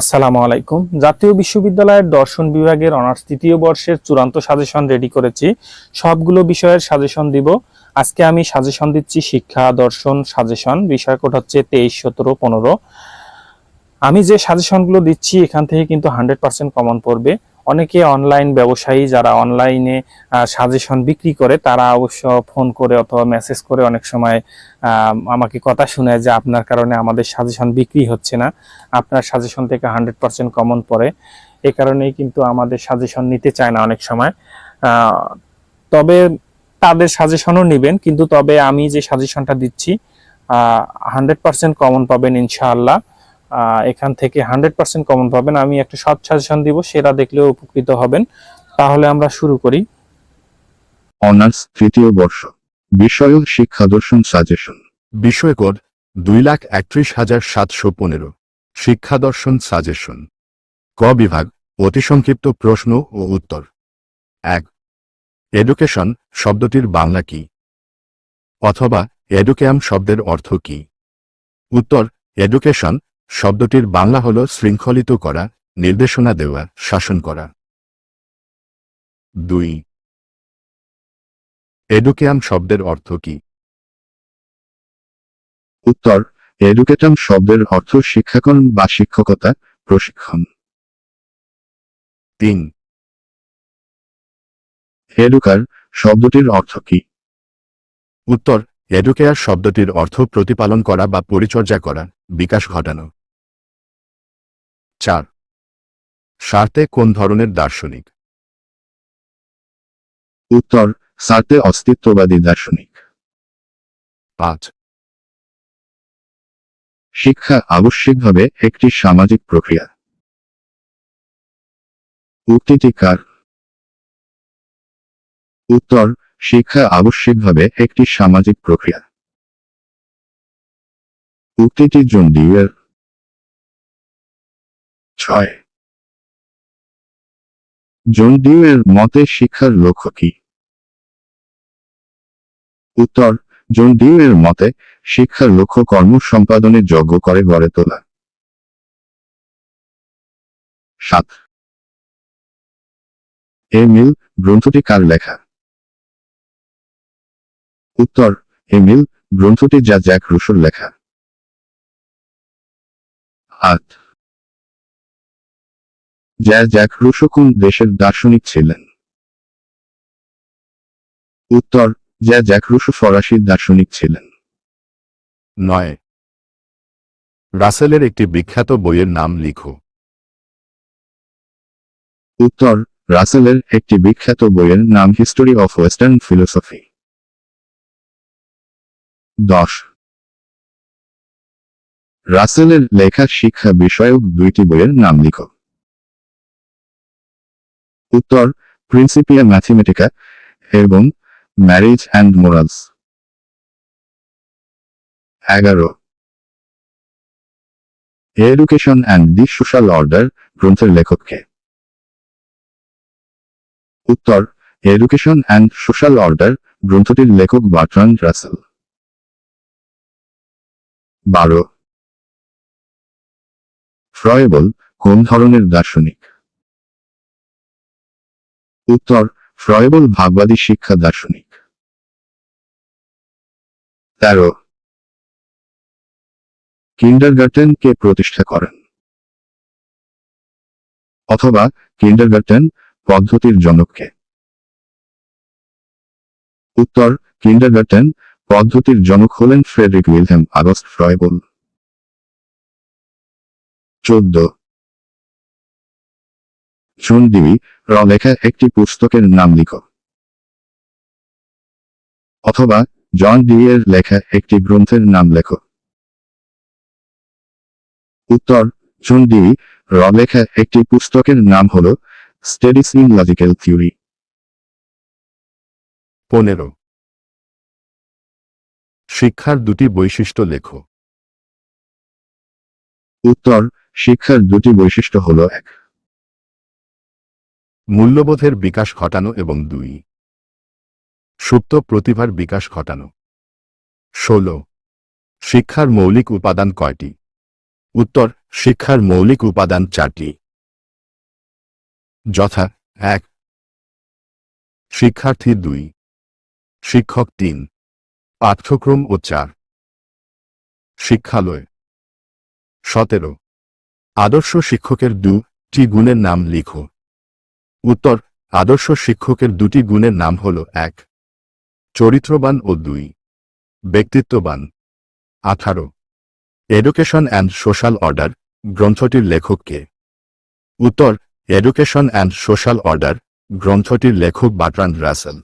আসসালামু আলাইকুম। জাতীয় বিশ্ববিদ্যালয়ের দর্শন বিভাগের অনার্স তৃতীয় বর্ষের চূড়ান্ত সাজেশন রেডি করেছি। সবগুলো বিষয়ের সাজেশন দিব। আজকে আমি সাজেশন দিচ্ছি শিক্ষা দর্শন সাজেশন। বিষয় কোড হচ্ছে তেইশ, সতেরো, পনেরো। আমি যে সাজেশনগুলো দিচ্ছি এখান থেকে কিন্তু হান্ড্রেড পার্সেন্ট কমন পড়বে। অনেকে অনলাইন ব্যবসায়ী যারা অনলাইনে সাজেশন বিক্রি করে, তারা অবশ্য ফোন করে অথবা মেসেজ করে অনেক সময় আমাকে কথা শোনায় যে আপনার কারণে আমাদের সাজেশন বিক্রি হচ্ছে না। আপনার সাজেশন থেকে হান্ড্রেড পার্সেন্ট কমন পড়ে। এ কারণেই কিন্তু আমাদের সাজেশন নিতে চায় না অনেক সময়। তবে তাদের সাজেশনও নেবেন, কিন্তু তবে আমি যে সাজেশনটা দিচ্ছি হান্ড্রেড পার্সেন্ট কমন পাবেন ইনশাআল্লাহ। এখান থেকে হান্ড্রেড পার্সেন্ট কমন পাবেন। আমি একটা সব সাজেশন দিব সেটা দেখলেও উপকৃত হবেন। তাহলে আমরা শুরু করি। অনার্স তৃতীয় বর্ষ। বিষয় শিক্ষা দর্শন সাজেশন বিষয় কোড দুই লাখ একত্রিশ হাজার সাতশো পনেরো। শিক্ষা দর্শন সাজেশন ক বিভাগ অতি সংক্ষিপ্ত প্রশ্ন ও উত্তর। এক এডুকেশন শব্দটির বাংলা কি? অথবা এডুকেয়াম শব্দের অর্থ কি? উত্তর এডুকেশন শব্দটির বাংলা হল শৃঙ্খলিত করা নির্দেশনা দেওয়া শাসন করা। দুই। এডুকেয়াম শব্দের অর্থ কি? উত্তর এডুকেটাম শব্দের অর্থ শিক্ষাকরণ বা শিক্ষকতা প্রশিক্ষণ। তিন। এডুকার শব্দটির অর্থ কি? উত্তর এডুকেয়ার শব্দটির অর্থ প্রতিপালন করা বা পরিচর্যা করা বিকাশ ঘটানো। চার। স্বার্থে কোন ধরনের দার্শনিক? উত্তর সার্তে অস্তিত্ববাদী দার্শনিক। পাঁচ। শিক্ষা আবশ্যিকভাবে একটি সামাজিক প্রক্রিয়া। উক্তিটি কার? উত্তর শিক্ষা আবশ্যিকভাবে একটি সামাজিক প্রক্রিয়া। উক্তিটি জন ডিউয়ের। ছয়। জন মতে শিক্ষার লক্ষ্য কি? উত্তর জন ডিউয়ের মতে শিক্ষার লক্ষ্য কর্ম সম্পাদনের যোগ্য করে গড়ে তোলা। সাত। এ মিল গ্রন্থটি কার লেখা? উত্তর এ মিল গ্রন্থটি যা জ্যাক রুশোর লেখা। আট। যা জ্যাক রুশো কোন দেশের দার্শনিক ছিলেন। উত্তর যা জ্যাক রুশো ফরাসি দার্শনিক ছিলেন। নয়। রাসেলের একটি বিখ্যাত বইয়ের নাম লিখো। উত্তর রাসেলের একটি বিখ্যাত বইয়ের নাম হিস্টোরি অফ ওয়েস্টার্ন ফিলোসফি দশ। রাসেলের লেখা শিক্ষা বিষয়ক দুইটি বইয়ের নাম লিখো। উত্তর প্রিন্সিপিয়া ম্যাথমেটিকা এবং ম্যারেজ অ্যান্ড মোরালস এগারো। Education and the social order গ্রন্থের লেখককে। উত্তর এডুকেশন অ্যান্ড সোশ্যাল অর্ডার গ্রন্থটির লেখক বার্ট্রান্ড রাসেল। বারো। ফ্রয়েবল কোন ধরনের দার্শনিক? উত্তর, ফ্রয়েবল ভাববাদী শিক্ষা দার্শনিক। তেরো। কিন্ডারগার্টেন কে প্রতিষ্ঠা করেন। অথবা কিন্ডারগার্টেন পদ্ধতির জনককে। উত্তর, কিন্ডারগার্টেন পদ্ধতির জনক হলেন ফ্রেডরিক উইলহেম আগস্ট ফ্রয়েবল। চোদ্দ। জন ডিবি র লেখা একটি পুস্তকের নাম লিখো। অথবা জন ডিবি এর লেখা একটি গ্রন্থের নাম লেখো। উত্তর জন ডিবি র লেখা একটি পুস্তকের নাম হল স্টাডিজ ইন লজিক্যাল থিওরি। পনেরো। শিক্ষার দুটি বৈশিষ্ট্য লেখো। উত্তর শিক্ষার দুটি বৈশিষ্ট্য হল এক। মূল্যবোধের বিকাশ ঘটানো এবং দুই। সুপ্ত প্রতিভার বিকাশ ঘটানো। ষোলো। শিক্ষার মৌলিক উপাদান কয়টি? উত্তর, শিক্ষার মৌলিক উপাদান চারটি। যথা, এক। শিক্ষার্থী দুই। শিক্ষক তিন। পাঠ্যক্রম ও চার। শিক্ষালয়। সতেরো। আদর্শ শিক্ষকের দুটি গুণের নাম লিখো। উত্তর, আদর্শ শিক্ষকের দুটি গুণের নাম হল এক, চরিত্রবান ও দুই, ব্যক্তিত্ববান। আঠারো এডুকেশন অ্যান্ড সোশ্যাল অর্ডার গ্রন্থটির লেখক কে? উত্তর এডুকেশন অ্যান্ড সোশ্যাল অর্ডার গ্রন্থটির লেখক বাটরান রাসেল।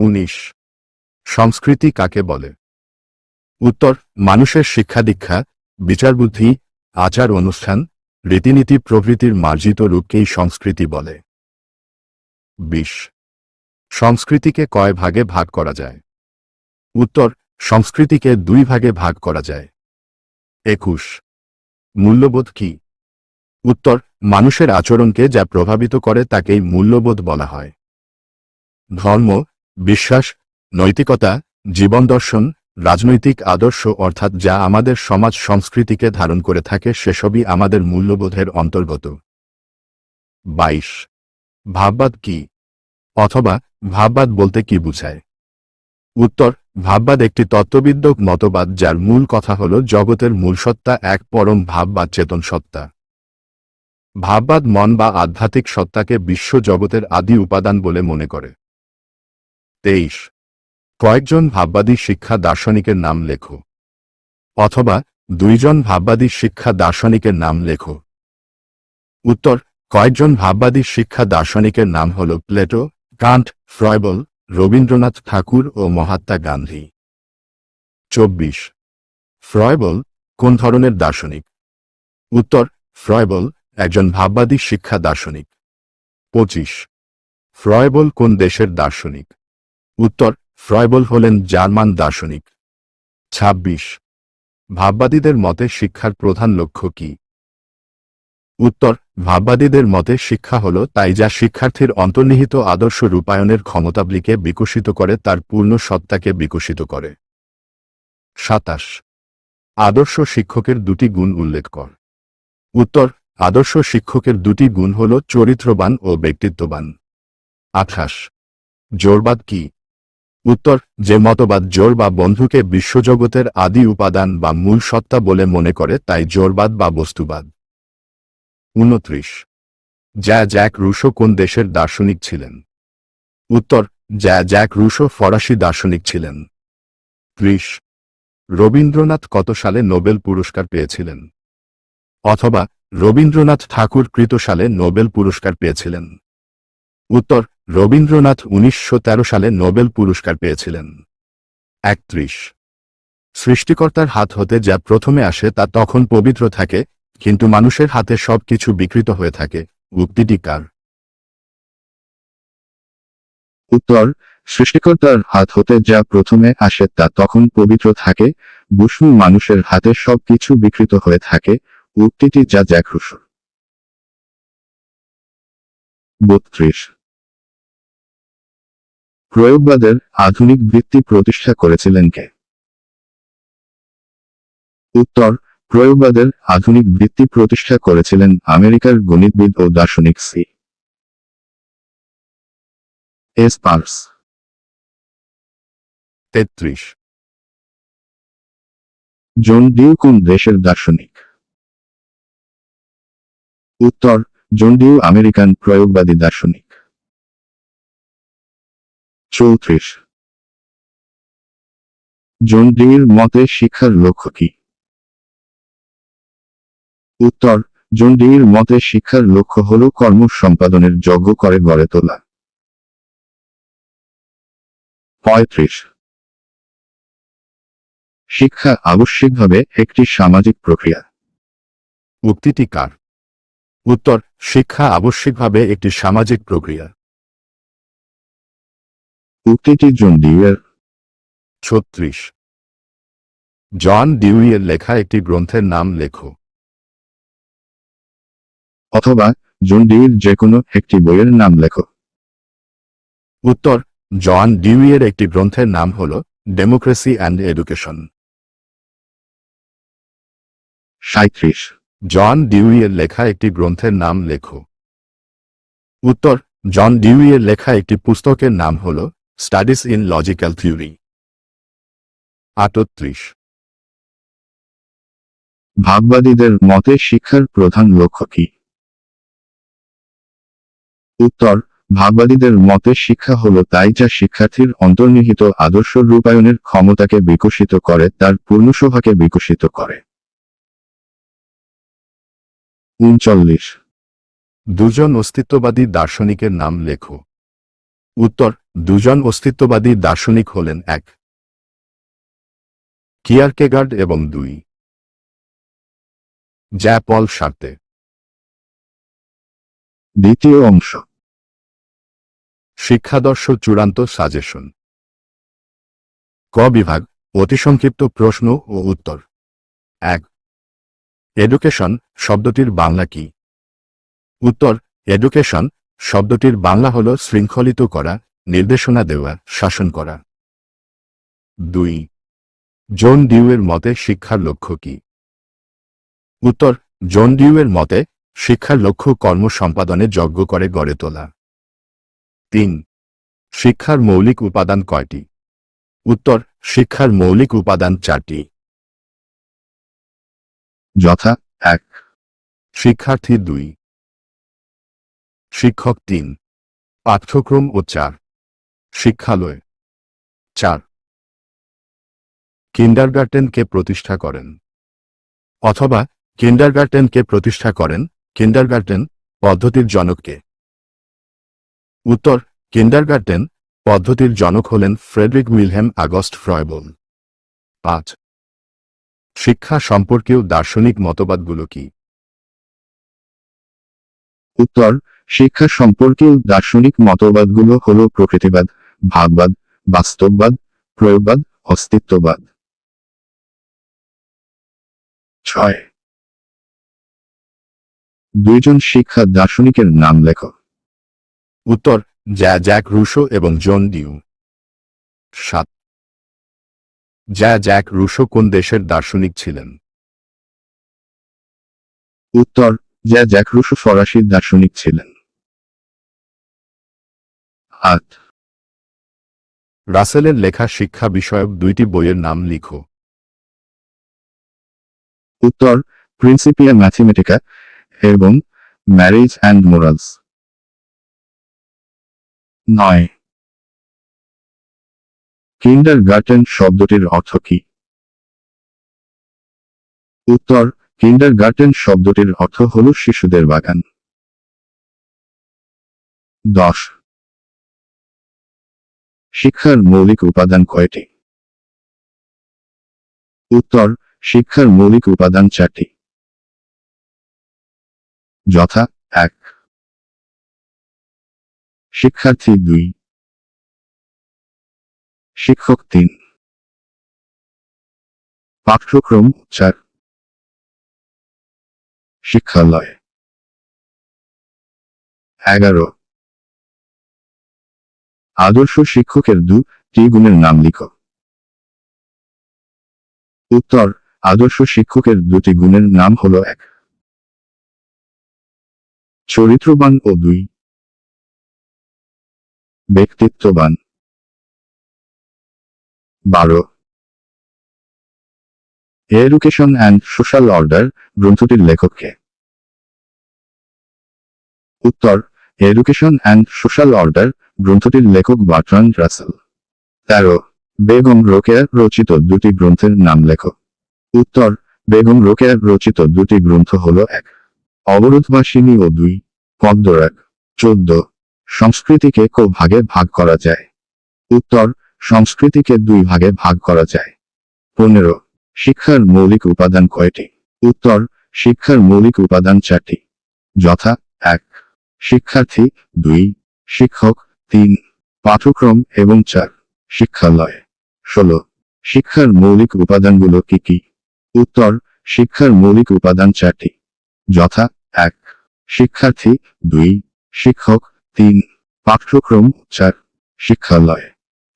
উনিশ, সংস্কৃতি কাকে বলে? উত্তর, মানুষের শিক্ষা দীক্ষা, বিচারবুদ্ধি, আচার অনুষ্ঠান, রীতিনীতি প্রভৃতির মার্জিত রূপকেই সংস্কৃতি বলে। বিশ। সংস্কৃতিকে কয় ভাগে ভাগ করা যায়? উত্তর, সংস্কৃতিকে দুই ভাগে ভাগ করা যায়। একুশ। মূল্যবোধ কি? উত্তর, মানুষের আচরণকে যা প্রভাবিত করে তাকেই মূল্যবোধ বলা হয়। ধর্ম, বিশ্বাস, নৈতিকতা, জীবন দর্শন, রাজনৈতিক আদর্শ অর্থাৎ যা আমাদের সমাজ সংস্কৃতিকে ধারণ করে থাকে সেসবই আমাদের মূল্যবোধের অন্তর্গত। বাইশ। ভাববাদ কি? অথবা ভাববাদ বলতে কি বুঝায়? উত্তর, ভাববাদ একটি তত্ত্ববিদ্যক মতবাদ যার মূল কথা হল জগতের মূল সত্তা এক পরম ভাব বা চেতন সত্তা। ভাববাদ মন বা আধ্যাত্মিক সত্তাকে বিশ্ব জগতের আদি উপাদান বলে মনে করে। তেইশ, কয়েকজন ভাববাদী শিক্ষা দার্শনিকের নাম লেখো। অথবা দুইজন ভাববাদী শিক্ষা দার্শনিকের নাম লেখো। উত্তর কয়েকজন ভাববাদী শিক্ষা দার্শনিকের নাম হল Plato, Kant, Froebel, Rabindranath Thakur ও মহাত্মা গান্ধী। চব্বিশ। ফ্রয়বল, কোন ধরনের দার্শনিক? উত্তর, ফ্রয়বল, একজন ভাববাদী শিক্ষা দার্শনিক। পঁচিশ। ফ্রয়বল, কোন দেশের দার্শনিক? উত্তর, ফ্রয়বল হলেন জার্মান দার্শনিক। ২৬ ভাববাদীদের মতে শিক্ষার প্রধান লক্ষ্য কি? উত্তর, ভাববাদীদের মতে শিক্ষা হল তাই যা শিক্ষার্থীর অন্তর্নিহিত আদর্শ রূপায়ণের ক্ষমতাবলীকে বিকশিত করে তার পূর্ণ সত্তাকে বিকশিত করে। সাতাশ, আদর্শ শিক্ষকের দুটি গুণ উল্লেখ কর। উত্তর, আদর্শ শিক্ষকের দুটি গুণ হল চরিত্রবান ও ব্যক্তিত্ববান। আঠাশ, জোরবাদ কি? উত্তর, যে মতবাদ জোর বা বন্ধুকে বিশ্বজগতের আদি উপাদান বা মূল সত্তা বলে মনে করে তাই জোরবাদ বা বস্তুবাদ। উনত্রিশ। জ্যা জ্যাক রুশো কোন দেশের দার্শনিক ছিলেন? উত্তর, জ্যা জ্যাক রুশো ফরাসি দার্শনিক ছিলেন। ত্রিশ। রবীন্দ্রনাথ কত সালে নোবেল পুরস্কার পেয়েছিলেন? অথবা, রবীন্দ্রনাথ ঠাকুর কৃত সালে নোবেল পুরস্কার পেয়েছিলেন? উত্তর, রবীন্দ্রনাথ উনিশশো তেরো সালে নোবেল পুরস্কার পেয়েছিলেন। একত্রিশ। সৃষ্টিকর্তার হাত হতে যা প্রথমে আসে তা তখন পবিত্র থাকে কিন্তু মানুষের হাতে সবকিছু বিকৃত হয়ে থাকে। উক্তিটি কার? উত্তর সৃষ্টিকর্তার হাত হতে যা প্রথমে আসে তা তখন পবিত্র থাকে, বুসু মানুষের হাতে সবকিছু বিকৃত হয়ে থাকে, উক্তিটি যা জ্যাকরুশ। বত্রিশ। প্রয়োগবাদের আধুনিক বৃত্তি প্রতিষ্ঠা করেছিলেন কে? উত্তর প্রয়োগবাদের আধুনিক বৃত্তি প্রতিষ্ঠা করেছিলেন আমেরিকার গণিতবিদ ও দার্শনিক সি. এস. পার্স। তেত্রিশ। জন ডিউ কোন দেশের দার্শনিক। উত্তর জন ডিউ আমেরিকান প্রয়োগবাদী দার্শনিক। চৌত্রিশ। জন ডির মতে শিক্ষার লক্ষ্য কি? উত্তর জন ডির মতে শিক্ষার লক্ষ্য হল কর্ম সম্পাদনের যোগ্য করে গড়ে তোলা। পঁয়ত্রিশ। শিক্ষা আবশ্যিকভাবে একটি সামাজিক প্রক্রিয়া। উক্তিটি কার? উত্তর শিক্ষা আবশ্যিকভাবে একটি সামাজিক প্রক্রিয়া। উক্তিটি জন ডিউয়ের। ছত্রিশ। জন ডিউইয়ের লেখা একটি গ্রন্থের নাম লেখো। অথবা জন ডিউর যে কোনো একটি বইয়ের নাম লেখো। উত্তর জন ডিউইয়ের একটি গ্রন্থের নাম হল ডেমোক্রেসি অ্যান্ড এডুকেশন সাঁত্রিশ জন ডিউইয়ের লেখা একটি গ্রন্থের নাম লেখো। উত্তর জন ডিউইয়ের লেখা একটি পুস্তকের নাম হল স্টাডিজ ইন লজিক্যাল থিওরি আটত্রিশ। ভাববাদীদের মতে শিক্ষার প্রধান লক্ষ্য কি? উত্তর ভাববাদীদের মতে শিক্ষা হলো তাই যা শিক্ষার্থীর অন্তর্নিহিত আদর্শ রূপায়ণের ক্ষমতাকে বিকশিত করে, তার পূর্ণশোভাকে বিকশিত করে। উনচল্লিশ। দুজন অস্তিত্ববাদী দার্শনিকের নাম লেখো। উত্তর, দুজন অস্তিত্ববাদী দার্শনিক হলেন এক। কিয়ারকেগার্ড এবং দুই। জ্যা পল সার্তে। দ্বিতীয় অংশ। শিক্ষাদর্শ চূড়ান্ত সাজেশন। ক বিভাগ, অতি সংক্ষিপ্ত প্রশ্ন ও উত্তর। এক, এডুকেশন শব্দটির বাংলা কি? উত্তর, এডুকেশন শব্দটির বাংলা হল শৃঙ্খলিত করা, নির্দেশনা দেওয়া, শাসন করা। দুই, জন ডিউয়ের মতে শিক্ষার লক্ষ্য কি? উত্তর, জন ডিউয়ের মতে শিক্ষার লক্ষ্য কর্ম সম্পাদনে যজ্ঞ করে গড়ে তোলা। তিন, শিক্ষার মৌলিক উপাদান কয়টি? উত্তর, শিক্ষার মৌলিক উপাদান চারটি। যথা, এক। শিক্ষার্থী দুই। শিক্ষক তিন। পাঠ্যক্রম ও চার। শিক্ষালয় চার। কিন্ডারগার্টেনকে প্রতিষ্ঠা করেন। অথবা কিন্ডারগার্টেনকে প্রতিষ্ঠা করেন কিন্ডারগার্টেন পদ্ধতির জনককে উত্তর, কিন্ডারগার্টেন পদ্ধতির জনক হলেন ফ্রেডরিক উইলহেম আগস্ট ফ্রয়বল। পাঁচ, শিক্ষা সম্পর্কেও দার্শনিক মতবাদগুলো কি? উত্তর, শিক্ষা সম্পর্কে দার্শনিক মতবাদগুলো হল প্রকৃতিবাদ, ভাববাদ, বাস্তববাদ, প্রয়োগবাদ, অস্তিত্ববাদ। ছয় দুইজন শিক্ষা দার্শনিকের নাম লেখ। উত্তর জ্যা জ্যাক রুশো এবং জন ডিউ। সাত। জ্যা জ্যাক রুশো কোন দেশের দার্শনিক ছিলেন? উত্তর যা জ্যাকরুশো ফরাসি দার্শনিক ছিলেন। আট। রাসেলের লেখা শিক্ষা বিষয়ক দুইটি বইয়ের নাম লিখো। উত্তর প্রিন্সিপিয়া ম্যাথমেটিকা এবং ম্যারেজ অ্যান্ড মোরালস নয়। কিন্ডার গার্টেন শব্দটির অর্থ কি? উত্তর কিন্ডার গার্টেন শব্দটির অর্থ হল শিশুদের বাগান। দশ। শিক্ষার মৌলিক উপাদান কয়টি? উত্তর, শিক্ষার মৌলিক উপাদান চারটি। যথা এক। শিক্ষার্থী দুই। শিক্ষক তিন। পাঠ্যক্রম চার। শিক্ষালয় এগারো। আদর্শ শিক্ষকের দুটি গুণের নাম লিখো। উত্তর, আদর্শ শিক্ষকের দুটি গুণের নাম হলো এক। চরিত্রবান ও দুই। ব্যক্তিত্ববান। বারো। এডুকেশন অ্যান্ড সোশ্যাল অর্ডার গ্রন্থটির লেখককে। উত্তর এডুকেশন অ্যান্ড সোশ্যাল অর্ডার গ্রন্থটির লেখক বার্ট্রান্ড রাসেল। তেরো, বেগম রোকেয়া রচিত দুটি গ্রন্থের নাম লেখক উত্তর, বেগম রোকেয়া রচিত দুটি গ্রন্থ হল এক। অবরোধবাসিনী ও দুই পদ্মরাগ চোদ্দ, সংস্কৃতিকে কো ভাগে ভাগ করা যায়। উত্তর, সংস্কৃতিকে দুই ভাগে ভাগ করা যায়। পনেরো, শিক্ষার মৌলিক উপাদান কয়টি? উত্তর, শিক্ষার মৌলিক উপাদান চারটি। যথা, এক, শিক্ষার্থী, দুই, শিক্ষক, তিন, পাঠ্যক্রম এবং চার, শিক্ষালয়। ষোলো, শিক্ষার মৌলিক উপাদানগুলো কি কি? উত্তর, শিক্ষার মৌলিক উপাদান চারটি। যথা এক, শিক্ষার্থী দুই, শিক্ষক তিন, পাঠ্যক্রম চার, শিক্ষালয়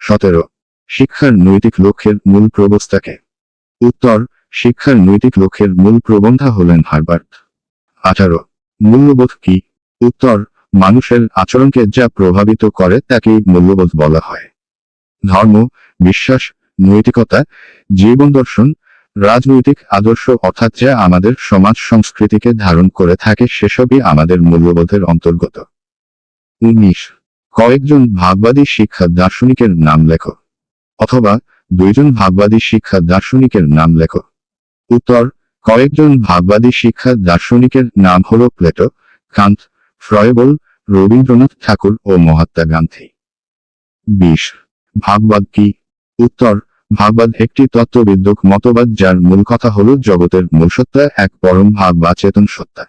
সতেরো, শিক্ষার নৈতিক লক্ষ্যের মূল প্রবস্থাকে উত্তর, শিক্ষার নৈতিক লক্ষ্যের মূল প্রবন্ধা হলেন হার্বার্ট আঠারো, মূল্যবোধ কি? উত্তর, মানুষের আচরণকে যা প্রভাবিত করে তাকেই মূল্যবোধ বলা হয়। ধর্ম, বিশ্বাস, নৈতিকতা, জীবন দর্শন রাজনৈতিক আদর্শ অর্থাৎ যা আমাদের সমাজ সংস্কৃতিকে ধারণ করে থাকে সেসবই আমাদের মূল্যবোধের অন্তর্গত। উনিশ। কয়েকজন ভাববাদী শিক্ষা দার্শনিকের নাম লেখো। অথবা দুইজন ভাববাদী শিক্ষা দার্শনিকের নাম লেখো। উত্তর, কয়েকজন ভাববাদী শিক্ষা দার্শনিকের নাম হল Plato Kant Froebel, Rabindranath Thakur ও মহাত্মা গান্ধী। বিশ। ভাববাদ কি? উত্তর ভাববাদ একটি তত্ত্ববিদ্যক মতবাদ যার মূল কথা হল জগতের মূল সত্তা, এক পরম ভাব বা চেতন সত্তা।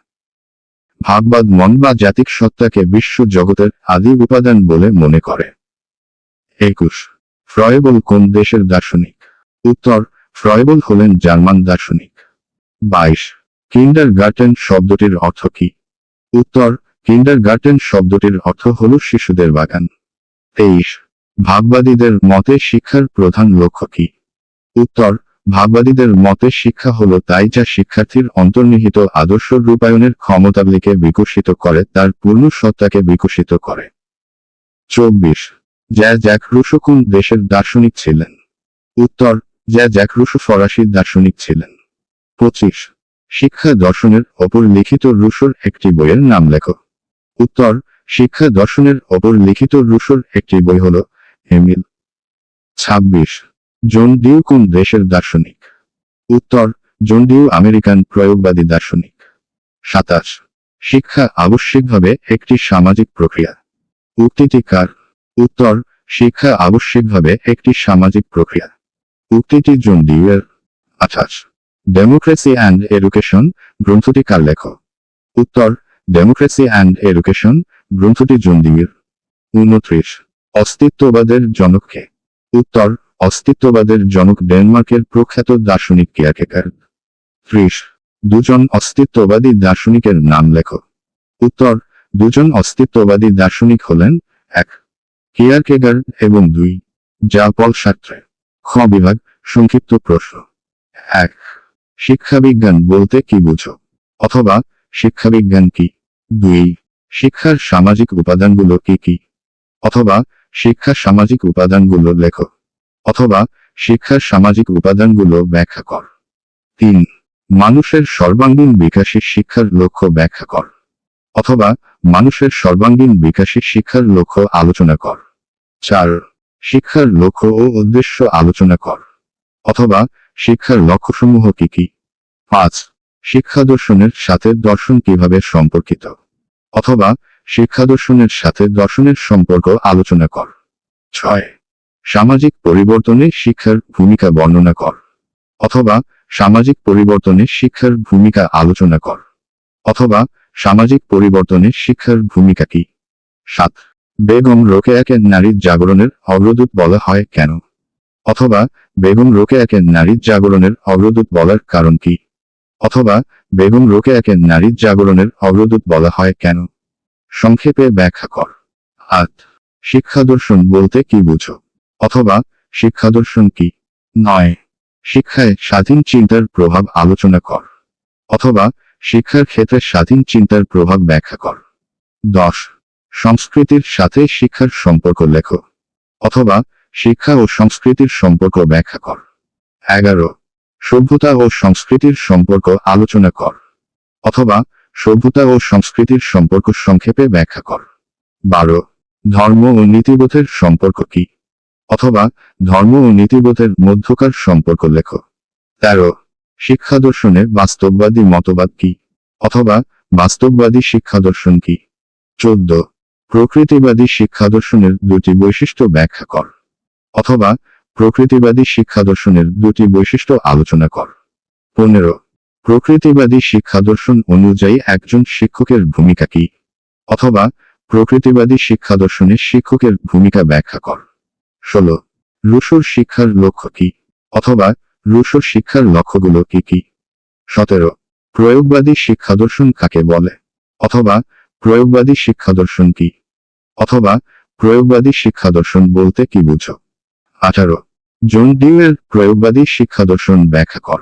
ভাববাদ মন বা জাতিক সত্তাকে বিশ্ব জগতের আদি উপাদান বলে মনে করে। একুশ, ফ্রয়েবল কোন দেশের দার্শনিক? উত্তর, ফ্রয়েবল হলেন জার্মান দার্শনিক। বাইশ কিন্ডার গার্টেন শব্দটির অর্থ কি? উত্তর কিন্ডার গার্টেন শব্দটির অর্থ হল শিশুদের বাগান। তেইশ ভাববাদীদের মতে শিক্ষার প্রধান লক্ষ্য কি? উত্তর ভাববাদীদের মতে শিক্ষা হলো তাই যা শিক্ষার্থীর অন্তর্নিহিত আদর্শ রূপায়ণের ক্ষমতাগুলিকে বিকশিত করে, তার পূর্ণ সত্তাকে বিকশিত করে। চব্বিশ, জ্যা জ্যাক রুশো কোন দেশের দার্শনিক ছিলেন? উত্তর, জ্যা জ্যাক রুশো ফরাসি দার্শনিক ছিলেন। পঁচিশ, শিক্ষা দর্শনের ওপর লিখিত রুশোর একটি বইয়ের নাম লেখো। উত্তর, শিক্ষা দর্শনের ওপর লিখিত রুশোর একটি বই হল এমিল। ছাব্বিশ, জন ডিউ কোন দেশের দার্শনিক? উত্তর, জন ডিউ আমেরিকান প্রয়োগবাদী দার্শনিক। সাতাশ, শিক্ষা আবশ্যিকভাবে একটি সামাজিক প্রক্রিয়া। উক্তিটি কার? উত্তর, শিক্ষা আবশ্যিকভাবে একটি সামাজিক প্রক্রিয়া। উক্তিটি জন ডিউয়ের আঠাশ, ডেমোক্রেসি অ্যান্ড এডুকেশন গ্রন্থটি কার লেখ? উত্তর, ডেমোক্রেসি অ্যান্ড এডুকেশন গ্রন্থটি জন ডিউয়ের উনত্রিশ অস্তিত্ববাদের জনককে। উত্তর, অস্তিত্ববাদের জনক ডেনমার্কের প্রখ্যাত দার্শনিক কিয়ারকেকার ত্রিশ, দুজন অস্তিত্ববাদী দার্শনিকের নাম লেখ। উত্তর, দুজন অস্তিত্ববাদী দার্শনিক হলেন, এক কিয়ারকেগার এবং দুই, যা পল সাত্রে। খ বিভাগ, সংক্ষিপ্ত প্রশ্ন। এক, শিক্ষাবিজ্ঞান বলতে কি বুঝো? অথবা, শিক্ষাবিজ্ঞান কি? দুই, শিক্ষার সামাজিক উপাদানগুলো কি কি? অথবা শিক্ষার সামাজিক উপাদানগুলো লেখো, অথবা শিক্ষার সামাজিক উপাদানগুলো ব্যাখ্যা কর। তিন, মানুষের সর্বাঙ্গীন বিকাশী শিক্ষার লক্ষ্য ব্যাখ্যা কর, অথবা মানুষের সর্বাঙ্গীন বিকাশী শিক্ষার লক্ষ্য আলোচনা কর। চার, শিক্ষার লক্ষ্য ও উদ্দেশ্য আলোচনা কর, অথবা শিক্ষার লক্ষ্যসমূহ কি কি? পাঁচ, শিক্ষা দর্শনের সাথে দর্শন কীভাবে সম্পর্কিত, অথবা শিক্ষা দর্শনের সাথে দর্শনের সম্পর্ক আলোচনা কর। ছয়, সামাজিক পরিবর্তনে শিক্ষার ভূমিকা বর্ণনা কর। অথবা, সামাজিক পরিবর্তনে শিক্ষার ভূমিকা আলোচনা কর। অথবা, সামাজিক পরিবর্তনে শিক্ষার ভূমিকা কি? সাত, বেগম রোকেয়াকে নারীর জাগরণের অগ্রদূত বলা হয় কেন? অথবা, বেগম রোকেয়াকে নারীর জাগরণের অগ্রদূত বলার কারণ কি? অথবা, বেগম রোকেয়াকে নারীর জাগরণের অগ্রদূত বলা হয় কেন? সংক্ষেপে ব্যাখ্যা কর। আট। শিক্ষাদর্শন বলতে কি বুঝো? অথবা, শিক্ষাদর্শন কি? নয়। শিক্ষায় স্বাধীন চিন্তার প্রভাব আলোচনা কর। অথবা, শিক্ষার ক্ষেত্রে স্বাধীন চিন্তার প্রভাব ব্যাখ্যা কর। দশ। সংস্কৃতির সাথে শিক্ষার সম্পর্ক লেখো। অথবা, শিক্ষা ও সংস্কৃতির সম্পর্ক ব্যাখ্যা কর। এগারো। সভ্যতা ও সংস্কৃতির সম্পর্ক আলোচনা কর। অথবা সভ্যতা ও সংস্কৃতির সম্পর্ক সংক্ষেপে ব্যাখ্যা কর। বারো, ধর্ম ও নীতিবোধের সম্পর্ক কি? অথবা, ধর্ম ও নীতিবোধের মধ্যকার সম্পর্ক লেখো। তেরো, শিক্ষা দর্শনে বাস্তববাদী মতবাদ কি? অথবা, বাস্তববাদী শিক্ষা দর্শন কি? চোদ্দ, প্রকৃতিবাদী শিক্ষা দর্শনের দুটি বৈশিষ্ট্য ব্যাখ্যা কর। অথবা, প্রকৃতিবাদী শিক্ষা দর্শনের দুটি বৈশিষ্ট্য আলোচনা কর। পনেরো প্রকৃতিবাদী শিক্ষা দর্শন অনুযায়ী একজন শিক্ষকের ভূমিকা কি? অথবা, প্রকৃতিবাদী শিক্ষা দর্শনে শিক্ষকের ভূমিকা ব্যাখ্যা কর। ষোলো। রুশোর শিক্ষার লক্ষ্য কি? অথবা, রুশোর শিক্ষার লক্ষ্যগুলো কি কি? সতেরো। প্রয়োগবাদী শিক্ষা দর্শন কাকে বলে? অথবা, প্রয়োগবাদী শিক্ষা দর্শন কি? অথবা, প্রয়োগবাদী শিক্ষা দর্শন বলতে কি বুঝো? আঠারো। জন ডিউয়ের প্রয়োগবাদী শিক্ষা দর্শন ব্যাখ্যা কর।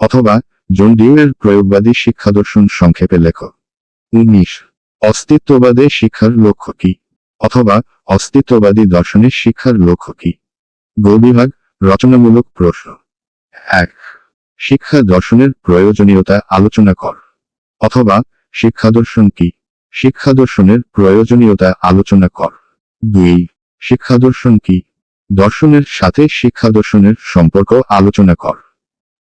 অথবা জন ডিউরের প্রয়োগবাদী শিক্ষা দর্শন সংক্ষেপে লেখো। উনিশ। অস্তিত্ববাদে শিক্ষার লক্ষ্য কি? অথবা, অস্তিত্ববাদী দর্শনের শিক্ষার লক্ষ্য কি? গ বিভাগ রচনামূলক প্রশ্ন। এক। শিক্ষা দর্শনের প্রয়োজনীয়তা আলোচনা কর। অথবা, শিক্ষা দর্শন কি? শিক্ষা দর্শনের প্রয়োজনীয়তা আলোচনা কর। দুই। শিক্ষা দর্শন কি? দর্শনের সাথে শিক্ষা দর্শনের সম্পর্ক আলোচনা কর।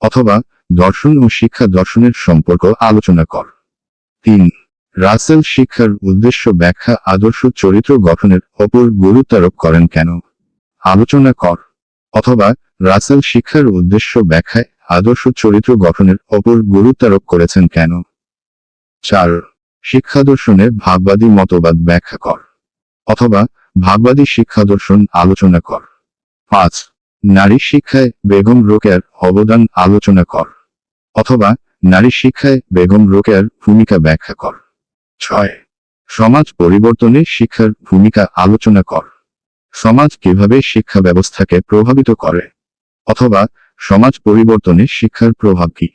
অথবা দর্শন ও শিক্ষা দর্শনের সম্পর্ক আলোচনা কর। তিন, রাসেল শিক্ষার উদ্দেশ্য ব্যাখ্যা আদর্শ চরিত্র গঠনের ওপর গুরুত্বারোপ করেন কেন? আলোচনা কর। অথবা, রাসেল শিক্ষার উদ্দেশ্য ব্যাখ্যায় আদর্শ চরিত্র গঠনের ওপর গুরুত্বারোপ করেছেন কেন? চার শিক্ষা দর্শনের ভাববাদী মতবাদ ব্যাখ্যা কর। অথবা, ভাববাদী শিক্ষা দর্শন আলোচনা কর। পাঁচ, নারী শিক্ষায় বেগম রোকেয়ার অবদান আলোচনা কর। অথবা নারী শিক্ষায় বেগম রোকেয়ার ভূমিকা ব্যাখ্যা কর। ছয়। সমাজ পরিবর্তনে শিক্ষার ভূমিকা আলোচনা কর। সমাজ কীভাবে শিক্ষা ব্যবস্থাকে প্রভাবিত করে? অথবা সমাজ পরিবর্তনে শিক্ষার প্রভাব কি?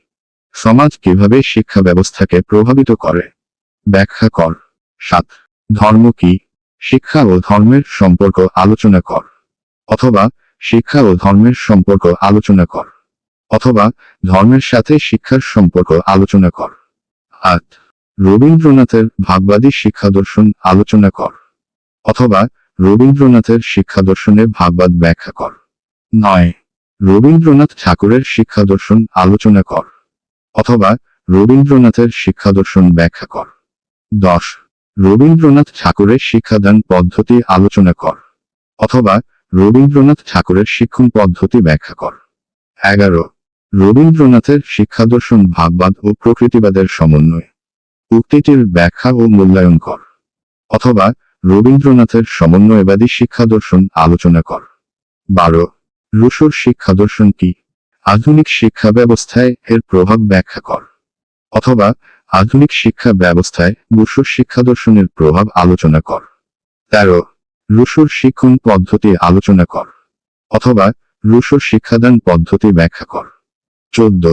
সমাজ কীভাবে শিক্ষা ব্যবস্থাকে প্রভাবিত করে? ব্যাখ্যা কর। সাত। ধর্ম কি? শিক্ষা ও ধর্মের সম্পর্ক আলোচনা কর। অথবা শিক্ষা ও ধর্মের সম্পর্ক আলোচনা কর। অথবা ধর্মের সাথে শিক্ষার সম্পর্ক আলোচনা কর। আট, রবীন্দ্রনাথের ভাববাদী শিক্ষা দর্শন আলোচনা কর। অথবা রবীন্দ্রনাথের শিক্ষা দর্শনে ভাববাদ ব্যাখ্যা কর। নয়, রবীন্দ্রনাথ ঠাকুরের শিক্ষা দর্শন আলোচনা কর। অথবা রবীন্দ্রনাথের শিক্ষা দর্শন ব্যাখ্যা কর। দশ, রবীন্দ্রনাথ ঠাকুরের শিক্ষাদান পদ্ধতি আলোচনা কর। অথবা রবীন্দ্রনাথ ঠাকুরের শিক্ষণ পদ্ধতি ব্যাখ্যা কর। এগারো রবীন্দ্রনাথের শিক্ষা দর্শন ভাববাদ ও প্রকৃতিবাদের সমন্বয়। উক্তিটির ব্যাখ্যা ও মূল্যায়ন কর। অথবা রবীন্দ্রনাথের সমন্বয়বাদী শিক্ষা দর্শন আলোচনা কর। বারো। রুশোর শিক্ষা দর্শন কি? আধুনিক শিক্ষা ব্যবস্থায় এর প্রভাব ব্যাখ্যা কর। অথবা আধুনিক শিক্ষা ব্যবস্থায় রুশোর শিক্ষা দর্শনের প্রভাব আলোচনা কর। তেরো। রুশোর শিক্ষণ পদ্ধতি আলোচনা কর। অথবা রুশোর শিক্ষাদান পদ্ধতি ব্যাখ্যা কর। চোদ্দ।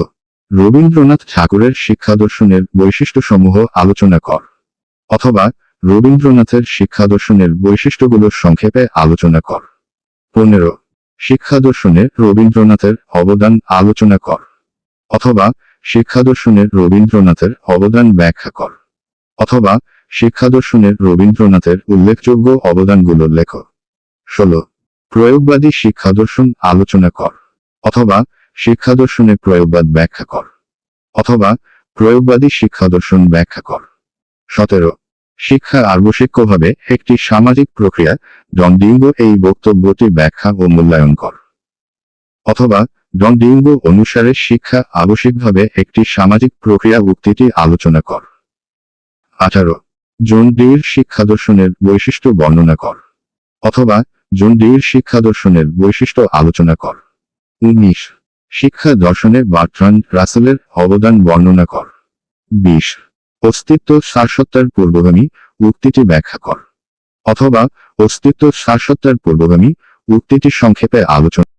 রবীন্দ্রনাথ ঠাকুরের শিক্ষা দর্শনের বৈশিষ্ট্যসমূহ আলোচনা কর। অথবা রবীন্দ্রনাথের শিক্ষা দর্শনের বৈশিষ্ট্যগুলোর সংক্ষেপে আলোচনা কর। পনেরো। শিক্ষা দর্শনে রবীন্দ্রনাথের অবদান আলোচনা কর। অথবা শিক্ষা দর্শনের রবীন্দ্রনাথের অবদান ব্যাখ্যা কর। অথবা শিক্ষা দর্শনের রবীন্দ্রনাথের উল্লেখযোগ্য অবদানগুলো লেখ। ষোলো। প্রয়োগবাদী শিক্ষা দর্শন আলোচনা কর। অথবা শিক্ষা দর্শনের প্রয়োগবাদ ব্যাখ্যা কর। অথবা, প্রয়োগবাদী শিক্ষা দর্শন ব্যাখ্যা কর। সতেরো, শিক্ষা আবশ্যিকভাবে একটি সামাজিক প্রক্রিয়া ডন্ডিঙ্গ এই বক্তব্যটি ব্যাখ্যা ও মূল্যায়ন কর। অথবা ডন্ডিঙ্গ অনুসারে শিক্ষা আবশ্যিকভাবে একটি সামাজিক প্রক্রিয়া উক্তিটি আলোচনা কর। আঠারো জন ডির শিক্ষা দর্শনের বৈশিষ্ট্য বর্ণনা কর। অথবা জন ডির শিক্ষা দর্শনের বৈশিষ্ট্য আলোচনা কর। উনিশ শিক্ষা দর্শনে বার্ট্রান্ড রাসেলের অবদান বর্ণনা কর। বিশ। অস্তিত্ব সারসত্তার পূর্বগামী উক্তিটি ব্যাখ্যা কর। অথবা অস্তিত্ব সারসত্তার পূর্বগামী উক্তিটি সংক্ষেপে আলোচনা